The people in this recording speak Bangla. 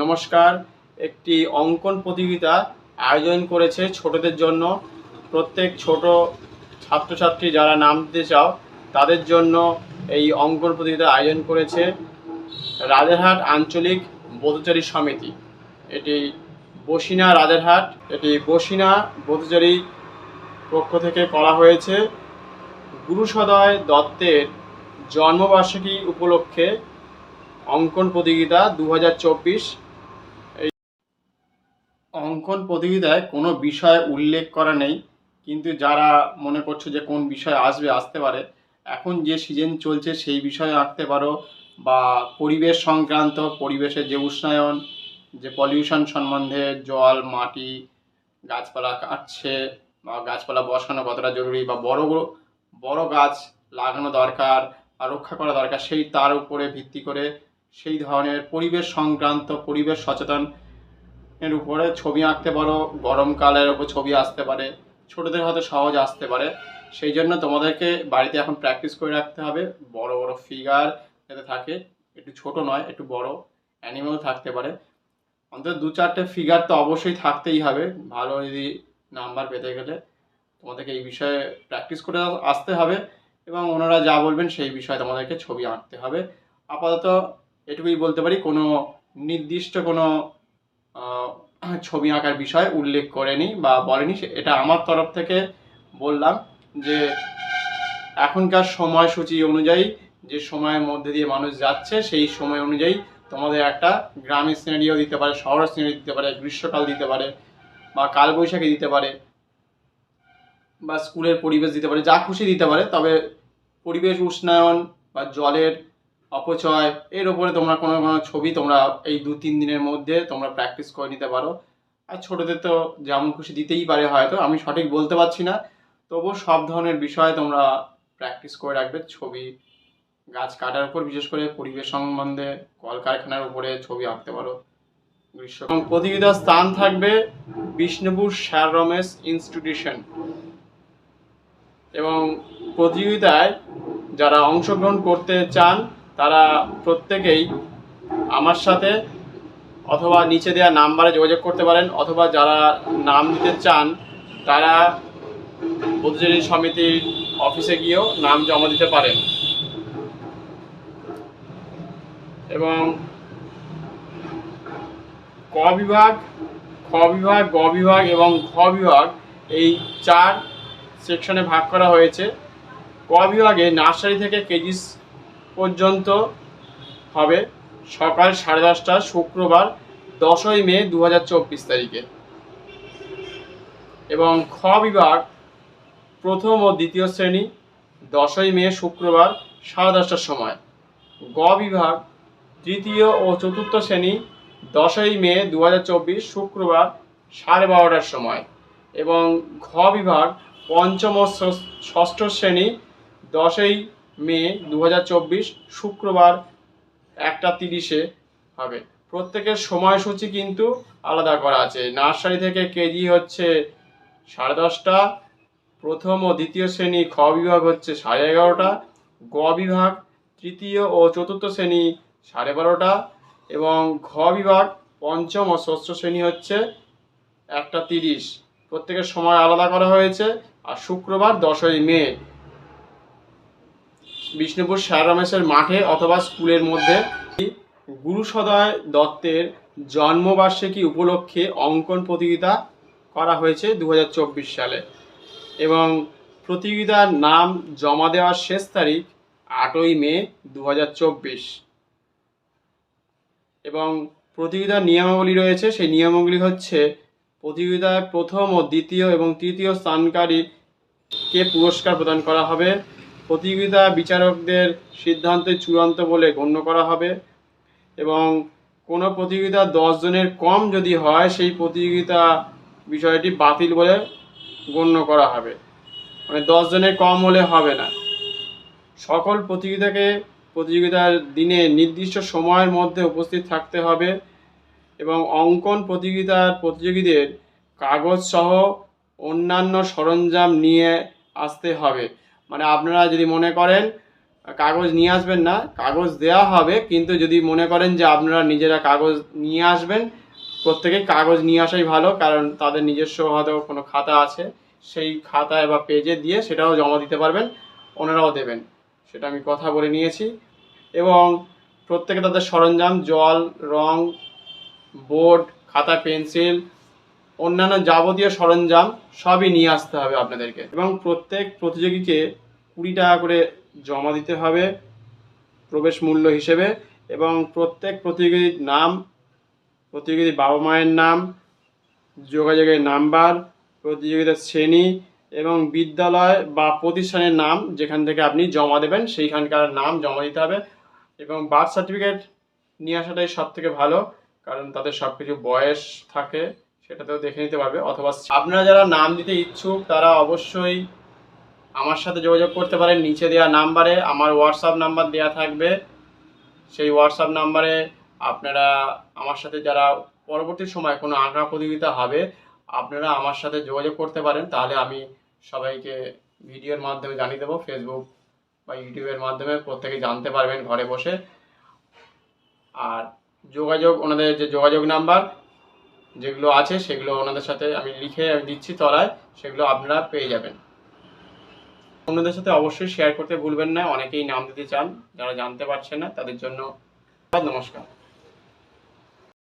নমস্কার। একটি অঙ্কন প্রতিযোগিতা আয়োজন করেছে ছোটদের জন্য। প্রত্যেক ছোট ছাত্রছাত্রী যারা নাম দিতে চাও, তাদের জন্য এই অঙ্কন প্রতিযোগিতা আয়োজন করেছে রাজারহাট আঞ্চলিক বোধচারী সমিতি। এটি বসিনা রাজারহাট, এটি বসিনা বোধচারী পক্ষ থেকে করা হয়েছে। গুরুসদয় দত্তের জন্মবার্ষিকী উপলক্ষে অঙ্কন প্রতিযোগিতা দু এই অঙ্কন প্রতিযোগিতায় কোনো বিষয় উল্লেখ করা নেই, কিন্তু যারা মনে করছ যে কোন বিষয় আসবে, আসতে পারে, এখন যে সিজন চলছে সেই বিষয়ে আঁকতে পারো বা পরিবেশ সংক্রান্ত পরিবেশের যে উষ্ণায়ন, যে পলিউশন সম্বন্ধে জল, মাটি, গাছপালা কাটছে বা গাছপালা বসানো কতটা জরুরি বা বড় বড় গাছ লাগানো দরকার আর রক্ষা করা দরকার, সেই তার উপরে ভিত্তি করে সেই ধরনের পরিবেশ সংক্রান্ত, পরিবেশ সচেতন এর উপরে ছবি আঁকতে পারো গরমকালের উপর ছবি আসতে পারে, ছোটদের হয়তো সহজ আসতে পারে। সেই জন্য তোমাদেরকে বাড়িতে এখন প্র্যাকটিস করে রাখতে হবে। বড় বড় ফিগার যাতে থাকে, একটু ছোট নয়, একটু বড় অ্যানিমেল থাকতে পারে। অন্তত দু চারটে ফিগার তো অবশ্যই থাকতেই হবে। ভালো যদি নাম্বার পেতে গেলে তোমাদেরকে এই বিষয়ে প্র্যাকটিস করে আসতে হবে এবং ওনারা যা বলবেন সেই বিষয়ে তোমাদেরকে ছবি আঁকতে হবে। আপাতত এটুকুই বলতে পারি, কোনো নির্দিষ্ট কোনো ছবি আঁকার বিষয় উল্লেখ করেনি বা বলেনি। এটা আমার তরফ থেকে বললাম যে, এখনকার সময়সূচি অনুযায়ী যে সময়ের মধ্যে দিয়ে মানুষ যাচ্ছে, সেই সময় অনুযায়ী তোমাদের একটা গ্রামের সিনারিও দিতে পারে, শহরের সিনারি দিতে পারে, গ্রীষ্মকাল দিতে পারে, বা কালবৈশাখী দিতে পারে, বা স্কুলের পরিবেশ দিতে পারে, যা খুশি দিতে পারে, তবে পরিবেশ উষ্ণায়ন বা জলের অপচয়, এর উপরে তোমরা কোনো কোনো ছবি তোমরা এই দু তিন দিনের মধ্যে তোমরা প্র্যাকটিস করে নিতে পারো। আর ছোটোদের তো যেমন খুশি দিতেই পারে হয়তো, আমি সঠিক বলতে পারছি না। তবুও সব ধরনের বিষয়ে তোমরা প্র্যাকটিস করে রাখবে। ছবি, গাছ কাটার উপর বিশেষ করে পরিবেশ সম্বন্ধে কলকারখানার উপরে ছবি আঁকতে পারো। গ্রীষ্ম প্রতিযোগিতার স্থান থাকবে বিষ্ণুপুর স্যার রমেশ ইনস্টিটিউশন এবং প্রতিযোগিতায় যারা অংশগ্রহণ করতে চান তারা প্রত্যেকেই আমার সাথে অথবা নিচে দেওয়া নাম্বারে যোগাযোগ করতে পারেন, অথবা যারা নাম দিতে চান, তারা প্রতিযোগী সমিতির অফিসে গিয়েও নাম জমা দিতে পারেন। এবং ক বিভাগ, খ বিভাগ, গ বিভাগ এবং ঘ বিভাগ এই চার সেকশনে ভাগ করা হয়েছে। ক বিভাগে নার্সারি থেকে কেজি পর্যন্ত হবে সকাল সাড়ে দশটা, শুক্রবার দশই মে দু হাজার চব্বিশ তারিখে। এবং খ বিভাগ প্রথম ও দ্বিতীয় শ্রেণি দশই মে, শুক্রবার সাড়ে দশটার সময়। গ বিভাগ তৃতীয় ও চতুর্থ শ্রেণি দশই মে দু হাজার চব্বিশ, শুক্রবার সাড়ে বারোটার সময়। এবং ঘ বিভাগ পঞ্চম ষষ্ঠ শ্রেণি দশই মে দু হাজার চব্বিশ শুক্রবার একটা তিরিশে হবে। প্রত্যেকের সময়সূচি কিন্তু আলাদা করা আছে। নার্সারি থেকে কেজি হচ্ছে সাড়ে দশটা, প্রথম ও দ্বিতীয় শ্রেণি খ বিভাগ হচ্ছে সাড়ে এগারোটা, গ বিভাগ তৃতীয় ও চতুর্থ শ্রেণি সাড়ে বারোটা এবং ঘ বিভাগ পঞ্চম ও ষষ্ঠ শ্রেণি হচ্ছে একটা তিরিশ। প্রত্যেকের সময় আলাদা করা হয়েছে। আর শুক্রবার দশই মে বিষ্ণুপুর স্যার রমেশের মাঠে অথবা স্কুলের মধ্যে গুরু সদয় দত্তের জন্মবার্ষিকী উপলক্ষে অঙ্কন প্রতিযোগিতা করা হয়েছে দু হাজার চব্বিশ সালে এবং প্রতিযোগিতার নাম জমা দেওয়ার শেষ তারিখ আটই মে দু হাজার চব্বিশ। এবং প্রতিযোগিতার নিয়মাবলী রয়েছে, সেই নিয়মাবলী হচ্ছে প্রতিযোগিতায় প্রথম ও দ্বিতীয় এবং তৃতীয় স্থানকারীকে পুরস্কার প্রদান করা হবে। প্রতিযোগিতা বিচারকদের সিদ্ধান্তে চূড়ান্ত বলে গণ্য করা হবে এবং কোনো প্রতিযোগিতা জনের কম যদি হয়, সেই প্রতিযোগিতা বিষয়টি বাতিল বলে গণ্য করা হবে। মানে জনের কম হলে হবে না। সকল প্রতিযোগিতাকে প্রতিযোগিতার দিনে নির্দিষ্ট সময়ের মধ্যে উপস্থিত থাকতে হবে এবং অঙ্কন প্রতিযোগিতার প্রতিযোগীদের কাগজ সহ অন্যান্য সরঞ্জাম নিয়ে আসতে হবে। মানে আপনারা যদি মনে করেন, কাগজ নিয়ে আসবেন না, কাগজ দেওয়া হবে, কিন্তু যদি মনে করেন যে আপনারা নিজেরা কাগজ নিয়ে আসবেন, প্রত্যেকেই কাগজ নিয়ে আসাই ভালো, কারণ তাদের নিজস্ব হয়তো কোনো খাতা আছে, সেই খাতায় বা পেজে দিয়ে সেটাও জমা দিতে পারবেন, ওনারাও দেবেন। সেটা আমি কথা বলে নিয়েছি। এবং প্রত্যেকে তাদের সরঞ্জাম, জল, রং, বোর্ড, খাতা, পেন্সিল, অন্যান্য যাবতীয় সরঞ্জাম সবই নিয়ে আসতে হবে আপনাদেরকে। এবং প্রত্যেক প্রতিযোগীকে কুড়ি টাকা করে জমা দিতে হবে প্রবেশ মূল্য হিসেবে এবং প্রত্যেক প্রতিযোগীর নাম, প্রতিযোগীর বাবা মায়ের নাম, যোগাযোগের নাম্বার প্রতিযোগিতার শ্রেণি এবং বিদ্যালয় বা প্রতিষ্ঠানের নাম যেখান থেকে আপনি জমা দেবেন সেইখানকার নাম জমা দিতে হবে এবং বার্থ সার্টিফিকেট নিয়ে আসাটাই সব থেকে ভালো কারণ তাদের সব কিছু বয়স থাকে সেটাতেও দেখে নিতে পারবে অথবা আপনারা যারা নাম দিতে ইচ্ছুক তারা অবশ্যই আমার সাথে যোগাযোগ করতে পারেন নিচে দেওয়া নাম্বারে, আমার হোয়াটসঅ্যাপ নাম্বার দেওয়া থাকবে। সেই হোয়াটসঅ্যাপ নাম্বারে আপনারা আমার সাথে যারা পরবর্তী সময় কোনো আঁকা প্রতিযোগিতা হবে, আপনারা আমার সাথে যোগাযোগ করতে পারেন। তাহলে আমি সবাইকে ভিডিওর মাধ্যমে জানিয়ে দেবো ফেসবুক বা ইউটিউবের মাধ্যমে প্রত্যেকে জানতে পারবেন ঘরে বসে। আর যোগাযোগ, ওনাদের যে যোগাযোগ নাম্বার, যেগুলো আছে সেগুলো ওনাদের সাথে আমি লিখে দিচ্ছি তলায়, সেগুলো আপনারা পেয়ে যাবেন। অন্যদের সাথে অবশ্যই শেয়ার করতে ভুলবেন না। অনেকেই নাম দিতে চান, যারা জানতে পারছেন না, তাদের জন্য নমস্কার।